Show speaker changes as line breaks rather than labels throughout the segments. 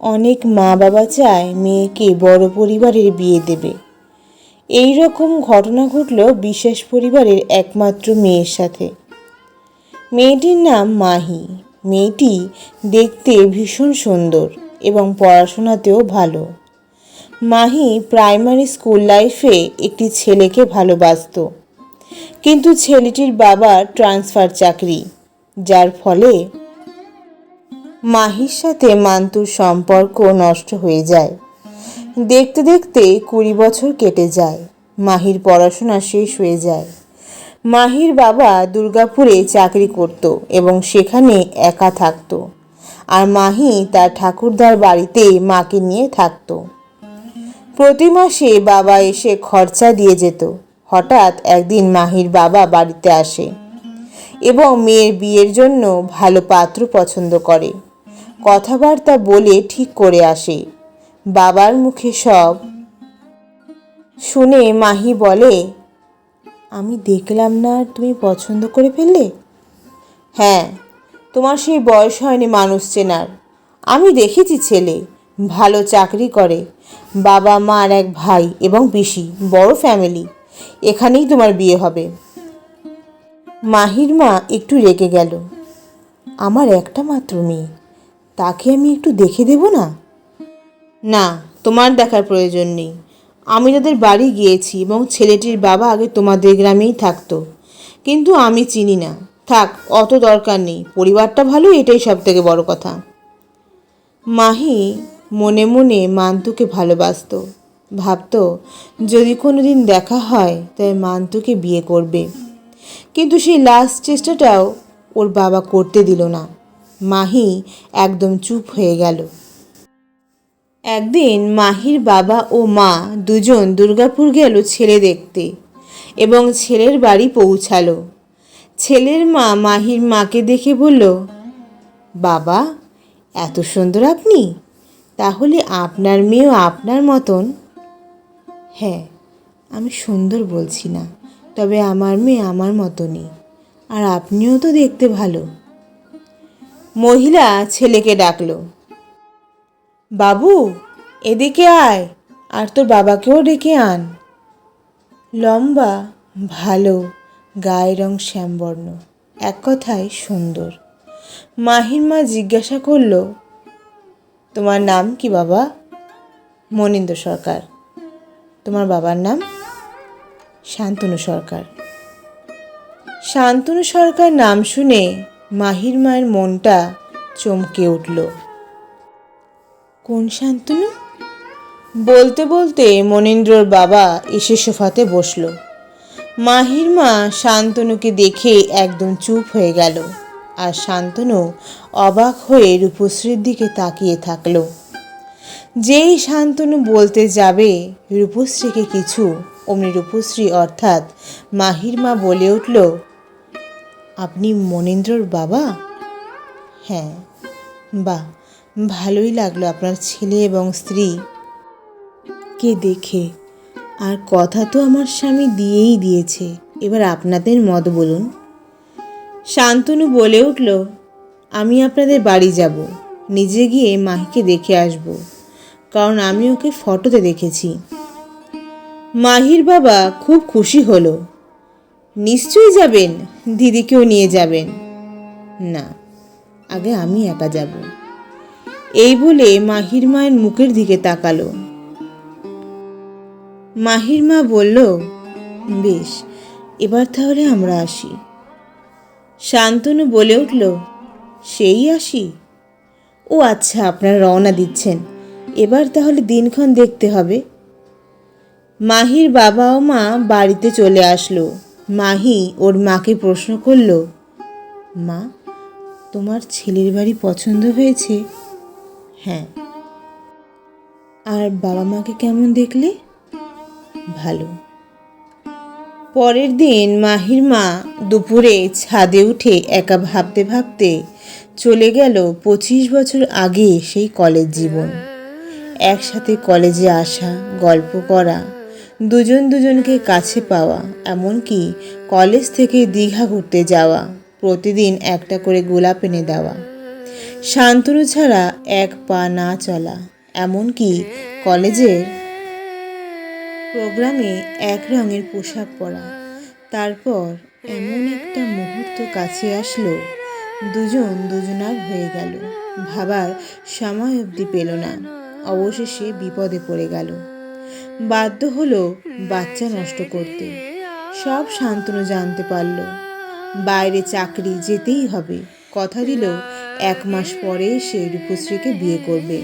অনেক মা বাবা চায় মেয়েকে বড় পরিবারের বিয়ে দেবে। এই রকম ঘটনা ঘটল বিশেষ পরিবারের একমাত্র মেয়ের সাথে। মেয়েটির নাম মাহি। মেয়েটি দেখতে ভীষণ সুন্দর এবং পড়াশোনাতেও ভালো। মাহি প্রাইমারি স্কুল লাইফে একটি ছেলেকে ভালোবাসতো। কিন্তু ছেলেটির বাবার ট্রান্সফার চাকরি, যার ফলে মাহির সাথে মান্তুর সম্পর্ক নষ্ট হয়ে যায়। দেখতে দেখতে কুড়ি বছর কেটে যায়। মাহির পড়াশোনা শেষ হয়ে যায়। মাহির বাবা দুর্গাপুরে চাকরি করত এবং সেখানে একা থাকতো। আর মাহি তার ঠাকুরদার বাড়িতে মাকে নিয়ে থাকতো। প্রতি মাসে বাবা এসে খরচা দিয়ে যেত। হঠাৎ একদিন মাহির বাবা বাড়িতে আসে এবং মেয়ের বিয়ের জন্য ভালো পাত্র পছন্দ করে। কথাবার্তা বলে ঠিক করে আসে। বাবার মুখে সব শুনে মাহি বলে, আমি দেখলাম না আর তুমি পছন্দ করে ফেললে? হ্যাঁ তোমার সেই বয়স হয়নি মানুষ চেনার। আমি দেখেছি ছেলে, ভালো চাকরি করে। বাবা, মা আর এক ভাই এবং পিসি, বড় ফ্যামিলি এখানেই তোমার বিয়ে হবে। মাহির মা একটু রেগে গেল। আমার একটা মাত্র মেয়ে। তাকে আমি একটু দেখে দেব না? না, তোমার দেখার প্রয়োজন নেই। আমি তাদের বাড়ি গিয়েছি এবং ছেলেটির বাবা আগে তোমাদের গ্রামেই থাকতো। কিন্তু আমি চিনি না। থাক, অত দরকার নেই। পরিবারটা ভালো, এটাই সব থেকে বড় কথা। মাহি মনে মনে মান্তুকে ভালোবাসতো। ভাবতো, যদি কোনো দিন দেখা হয়, তাই মান্তুকে বিয়ে করবে। কিন্তু সেই লাস্ট চেষ্টাটাও ওর বাবা করতে দিল না। মাহি একদম চুপ হয়ে গেল। একদিন মাহির বাবা ও মা দুজন দুর্গাপুর গেল ছেলে দেখতে এবং ছেলের বাড়ি পৌঁছালো। ছেলের মা মাহির মাকে দেখে বলল, বাবা, এত সুন্দর আপনি। তাহলে আপনার মেয়েও আপনার মতন? হ্যাঁ আমি সুন্দর বলছি না, তবে আমার মেয়ে আমার মতনই, আর আপনিও তো দেখতে ভালো। মহিলা ছেলেকে ডাকল। বাবু, এদিকে আয়, আর তোর বাবাকেও ডেকে আন। লম্বা, ভালো, গায়ের রং শ্যামবর্ণ, এক কথায় সুন্দর। মাহির মা জিজ্ঞাসা করল, তোমার নাম কি বাবা? মনীন্দ্র সরকার। তোমার বাবার নাম? শান্তনু সরকার। শান্তনু সরকার নাম শুনে মাহির মায়ের মনটা চমকে উঠল। কোন শান্তনু? বলতে বলতে মনেন্দ্রর বাবা এসে সোফাতে বসল। মাহির মা শান্তনুকে দেখে একদম চুপ হয়ে গেল আর শান্তনু অবাক হয়ে রূপশ্রীর দিকে তাকিয়ে থাকল। যেই শান্তনু বলতে যাবে রূপশ্রীকে কিছু, অমনি রূপশ্রী অর্থাৎ মাহির মা বলে উঠল আপনি মনেন্দ্রর বাবা? হ্যাঁ। বাহ, ভালোই লাগল আপনার ছেলে এবং স্ত্রী। কে দেখে? আর কথা তো আমার স্বামী দিয়েই দিয়েছে। এবার আপনাদের মত বলুন। শান্তনু বলে উঠল, আমি আপনাদের বাড়ি যাব। নিজে গিয়ে মাহিকে দেখে আসব। কারণ আমি ওকে ফটোতে দেখেছি। মাহির বাবা খুব খুশি হলো। নিশ্চয়ই যাবেন, দিদিকেও নিয়ে যাবেন। না, আগে আমি একা যাব। এই বলে মাহির মায়ের মুখের দিকে তাকালো। মাহির মা বলল, বেশ, এবার তাহলে আমরা আসি। শান্তনু বলে উঠল, সেই আসি? ও আচ্ছা আপনারা রওনা দিচ্ছেন। এবার তাহলে দিনক্ষণ দেখতে হবে। মাহির বাবা ও মা বাড়িতে চলে আসলো। মাহি ওর মাকে প্রশ্ন করল, মা, তোমার ছেলের বাড়ি পছন্দ হয়েছে? হ্যাঁ। আর বাবা মাকে কেমন দেখলে? ভালো। পরের দিন মাহির মা দুপুরে ছাদে উঠে একা ভাবতে ভাবতে চলে গেল পঁচিশ বছর আগে সেই কলেজ জীবন। একসাথে কলেজে আসা, গল্প করা দুজন দুজনকে কাছে পাওয়া, এমনকি কলেজ থেকে দীঘা ঘুরতে যাওয়া, প্রতিদিন একটা করে গোলাপ এনে দেওয়া। শান্তনু ছাড়া এক পা না চলা, এমনকি কলেজের প্রোগ্রামে এক রঙের পোশাক পরা। তারপর এমন একটা মুহূর্ত কাছে আসলো, দুজন দুজনার হয়ে গেল। ভাবার সময় অবধি পেল না, অবশেষে বিপদে পড়ে গেল। বাধ্য হলো বাচ্চা নষ্ট করতে। সব শান্তনু জানতে পারল। বাইরে চাকরি যেতেই হবে, কথা দিল, এক মাস পরে সে রূপশ্রীকে বিয়ে করবে।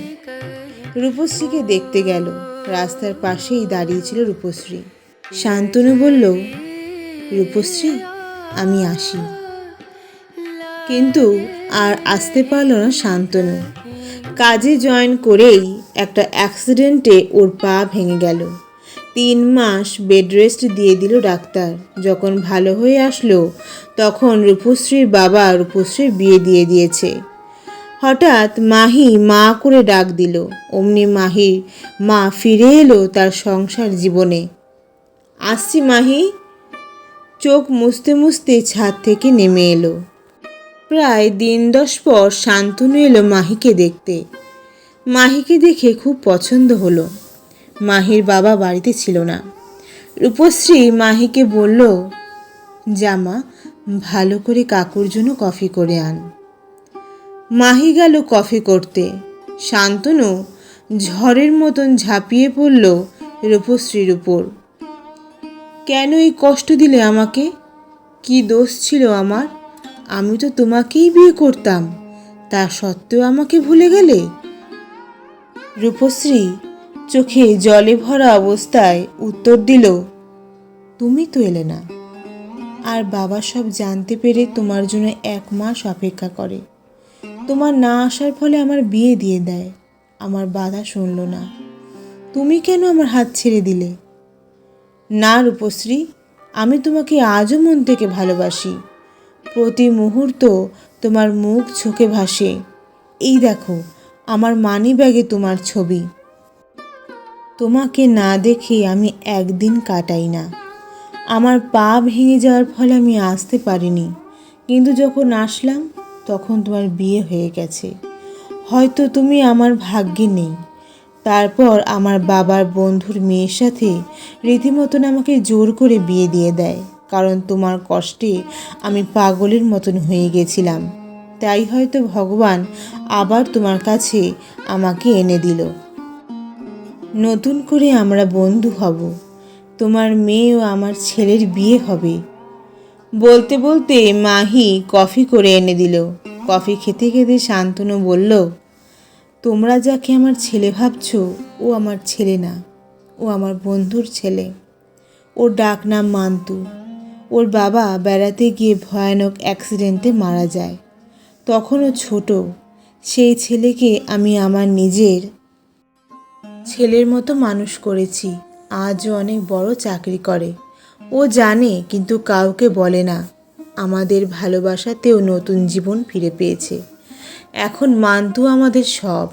রূপশ্রীকে দেখতে গেল, রাস্তার পাশেই দাঁড়িয়েছিল রূপশ্রী। শান্তনু বলল, রূপশ্রী, আমি আসি। কিন্তু আর আসতে পারল না শান্তনু কাজে জয়েন করেই একটা অ্যাক্সিডেন্টে ওর পা ভেঙে গেল। তিন মাস বেড রেস্ট দিয়ে দিল ডাক্তার। যখন ভালো হয়ে আসলো, তখন রূপশ্রীর বাবা রূপশ্রীর বিয়ে দিয়ে দিয়েছে। হঠাৎ মাহি মা করে ডাক দিল। অমনি মাহির মা ফিরে এলো তার সংসার জীবনে। আসছি মাহি। চোখ মুছতে মুছতে ছাদ থেকে নেমে এলো। প্রায় দিন দশ পর শান্তনু এলো মাহিকে দেখতে। মাহিকে দেখে খুব পছন্দ হলো। মাহির বাবা বাড়িতে ছিল না। রূপশ্রী মাহিকে বলল জামা ভালো করে কাকুর জন্য কফি করে আন। মাহি গেল কফি করতে। শান্তনু ঝড়ের মতন ঝাঁপিয়ে পড়ল রূপশ্রীর উপর। কেন এই কষ্ট দিলে আমাকে? কি দোষ ছিল আমার? আমি তো তোমাকেই বিয়ে করতাম। তা সত্ত্বেও আমাকে ভুলে গেলে? রূপশ্রী চোখে জলে ভরা অবস্থায় উত্তর দিল, তুমি তো এলে না। আর বাবা সব জানতে পেরে তোমার জন্য এক মাস অপেক্ষা করে। তোমার না আসার ফলে আমার বিয়ে দিয়ে দেয়। আমার বাধা শুনল না। তুমি কেন আমার হাত ছেড়ে দিলে? না রূপশ্রী, আমি তোমাকে আজও মন থেকে ভালোবাসি। প্রতি মুহূর্ত তোমার মুখ চোখে ভাসে। এই দেখো, আমার মানি ব্যাগে তোমার ছবি। তোমাকে না দেখে আমি একদিন কাটাই না। আমার পা ভেঙে যাওয়ার ফলে আমি আসতে পারিনি। কিন্তু যখন আসলাম, তখন তোমার বিয়ে হয়ে গেছে। হয়তো তুমি আমার ভাগ্যে নেই। তারপর আমার বাবার বন্ধুর মেয়ের সাথে রীতিমতন আমাকে জোর করে বিয়ে দিয়ে দেয়। কারণ তোমার কষ্টে আমি পাগলের মতন হয়ে গেছিলাম। তাই হয়তো ভগবান আবার তোমার কাছে আমাকে এনে দিল। নতুন করে আমরা বন্ধু হব। তোমার মেয়ে ও আমার ছেলের বিয়ে হবে। বলতে বলতে মাহি কফি করে এনে দিল। কফি খেতে খেতে শান্তনু বলল, তোমরা যাকে আমার ছেলে ভাবছ, ও আমার ছেলে না। ও আমার বন্ধুর ছেলে। ওর ডাক নাম মান্তু। ওর বাবা বেড়াতে গিয়ে ভয়ানক অ্যাক্সিডেন্টে মারা যায়। তখনও ছোট। সেই ছেলেকে আমি আমার নিজের ছেলের মতো মানুষ করেছি। আজও অনেক বড় চাকরি করে। ও জানে, কিন্তু কাউকে বলে না। আমাদের ভালোবাসাতেও নতুন জীবন ফিরে পেয়েছে। এখন মান্তু আমাদের সব।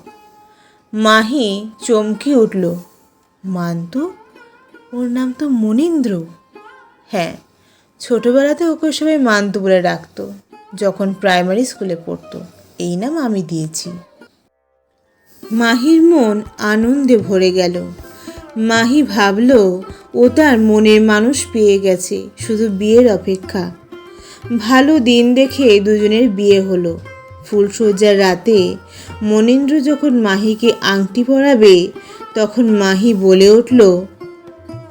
মাহি চমকে উঠল মান্তু ওর নাম তো মনীন্দ্র? হ্যাঁ ছোটবেলাতে ওকে সবাই মান্তু বলে ডাকতো, যখন প্রাইমারি স্কুলে পড়তো। এই নাম আমি দিয়েছি। মাহির মন আনন্দে ভরে গেল। মাহি ভাবল, ও তার মনের মানুষ পেয়ে গেছে, শুধু বিয়ের অপেক্ষা। ভালো দিন দেখে দুজনের বিয়ে হলো। ফুলসজ্জার রাতে মনীন্দ্র যখন মাহিকে আংটি পরাবে, তখন মাহি বলে উঠল,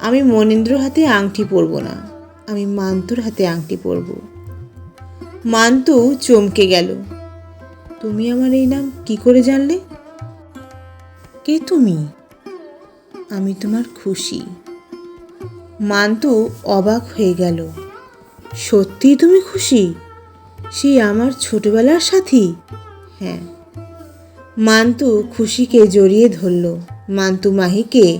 আমি মনীন্দ্র হাতে আংটি পরব না। আমি মান্তুর হাতে আংটি পরব। মান্তু চমকে গেল। তুমি আমার এই নাম কি করে জানলে? কে তুমি? আমি তোমার খুশি। মান্তু অবাক হয়ে গেল। সত্যি তুমি খুশি? সেই আমার ছোটবেলার সাথী? হ্যাঁ। মান্তু খুশিকে জড়িয়ে ধরল। মান্তু মাহিকে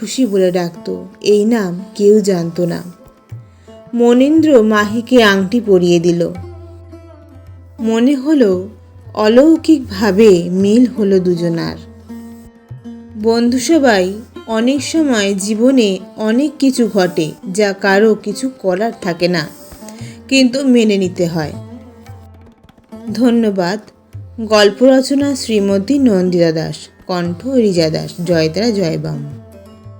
খুশি বলে ডাকতো। এই নাম কেউ জানতো না। মনীন্দ্র মাহিকে আংটি পরিয়ে দিল। মনে হলো অলৌকিকভাবে মিল হলো দুজনার। বন্ধু সবাই অনেক সময় জীবনে অনেক কিছু ঘটে যা কারও কিছু করার থাকে না, কিন্তু মেনে নিতে হয়। ধন্যবাদ। গল্প রচনা শ্রীমতী নন্দিতা দাস, কণ্ঠ রিজা দাস, জয়তারা জয়বাম।